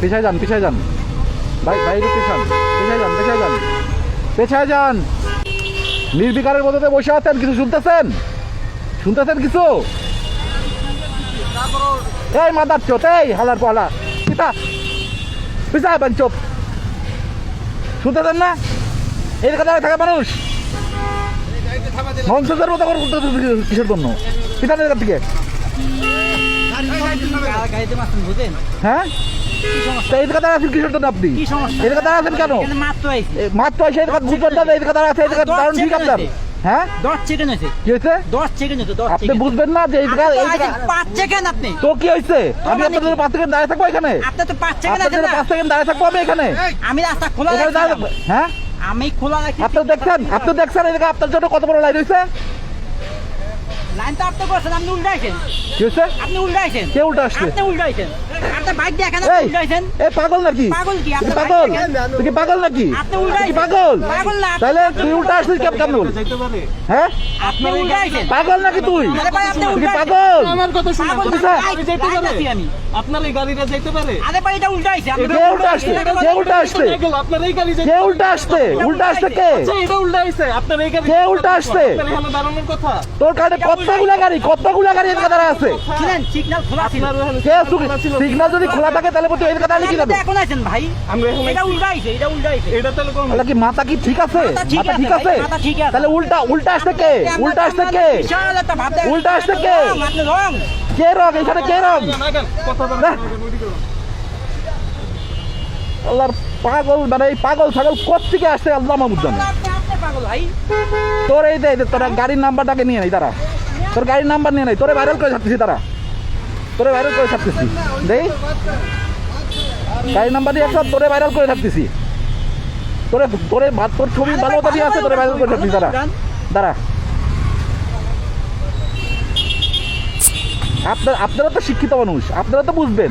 পিছায় যান পিছায় যান। ভাই ভাই পিছান। পিছায় যান পিছায় যান। পেছায় যান। নির্বিকারের মধ্যে বসে আছেন কিছু শুনতেছেন? শুনতেছেন কিছু? এই মাদার চোত এই হালার পালা। পিতা পিছা বান চোপ শুনতেছেন না? এই কথা থাকে মানুষ। ননসেন্সের মতো করে কিসের জন্য? পিতা এখান থেকে। হ্যাঁ? এই কথা আছেন কিসের জন্য আপনি? কি কথা আছেন কেন? মাত্র আইছে। এ, মাত্র এসে এই কথা বুঝবেন না কথা আছে এই কথা ঠিক আপনার। হ্যাঁ? সেকেন্ড কি সেকেন্ড আপনি বুঝবেন না যে এই জায়গা এই জায়গা পাঁচ সেকেন্ড আপনি। তো কি হয়েছে? আমি আপনাদের কি? সেকেন্ড দাঁড়িয়ে থাকব এখানে? আপনার তো পাঁচ সেকেন্ড আছে না? পাঁচ সেকেন্ড দাঁড়িয়ে থাকব আমি এখানে? আমি রাস্তা খোলা। হ্যাঁ? আমি খোলা আপনি দেখছেন? আপনি দেখছেন এই জায়গা আপনার জন্য কত বড় লাইন হয়েছে? লাইন তো আপনি করছেন আপনি উল্টাইছেন। কি হয়েছে? আপনি উল্টাইছেন। কে উল্টা আসছে? আপনি বাইক দেখেন এই পাগল নাকি? পাগল কি? পাগল? তুই কি পাগল নাকি? আপনি তুই কি উল্টাইছেন পাগল? পাগল না আপনি- তাহলে তুই উল্টা আসছিস কেমন? কেমন হ্যাঁ? পাগল নাকি তুই? আরে ভাই আপনি তুই কি পাগল? আমার কথা শুনুন। পাগল বুঝা? না, বাইক- যেতে বাইক পারে? আছি আমি। আপনার এই গাড়িটা যাইতে পারে? আরে ভাই এটা উল্টাইছে। আপনি- কে উল্টা আসছে কে উল্টা আসছে আপনার এই গাড়ি কে উল্টা আসছে উল্টা আসছে কে? আচ্ছা, এটা উল্টা আইছে আপনার এই গাড়ি কে উল্টা আসছে? এখানে দাঁড়ানোর কথা। তোর কাছে কতগুলা গাড়ি কতগুলা গাড়ি দাঁড়া আছে? ছিলেন সিগন্যাল খোলা ছিল। কে সিগন্যাল যদি খোলা থাকে তাহলে তুই এদিকে দাঁড়িয়ে কি যাবে এখন আছেন ভাই। আমরা এখানে এটা উল্টাইছে এটা উল্টাইছে এটা তাহলে কোন তাহলে কি মাথা কি ঠিক আছে? মাথা ঠিক আছে মাথা ঠিক আছে। তাহলে উল্টা উল্টা আসছে কে? উল্টা আসছে কে? বিশাল একটা ভাব দেখেন। উল্টা আসছে কে? আপনি রং কে রং? এখানে কে রং? কথা। আল্লাহর পাগল মানে এই পাগল ছাগল কোথেকে আসছে আল্লাহ মাহমুদ জানে। আপনি আপনি পাগল ভাই। তোর এই দে তোর গাড়ির নাম্বারটাকে নিয়ে নেই তারা তোর গাড়ির নাম্বার নিয়ে নেই তোরে ভাইরাল করে ছাড়তেছি তারা তোরে ভাইরাল করে থাকতেছি দেই গাড়ির নাম্বার দিয়ে একটা তোরে ভাইরাল করে থাকতেছি তোরে তোরে তোর ছবি ভালো দিয়ে আছে তোরে ভাইরাল করে ছাড়তেছি তারা দাঁড়া আপনার আপনারা তো শিক্ষিত মানুষ আপনারা তো বুঝবেন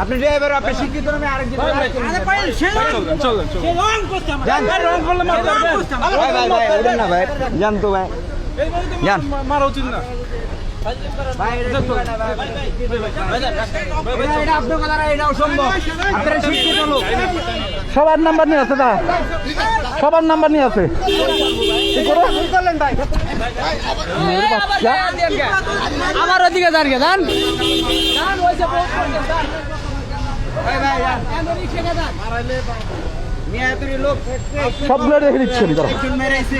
আপনি ড্রাইভার আপনি শিক্ষিত আরেকজন আরে ভাই সে চলেন চলেন সে রং করছে আমার ভাই, রং করলে। ভাই ভাই ভাই ওঠেন না ভাই জান তো ভাই জান। মারা উচিত না সবার নাম্বার নিয়ে আছে দা সবার নাম্বার নিয়ে আছে আমার ওদিকে দাঁড়িয়ে যান লোক সবগুলো রেখে দিচ্ছেন তারা মেরেছে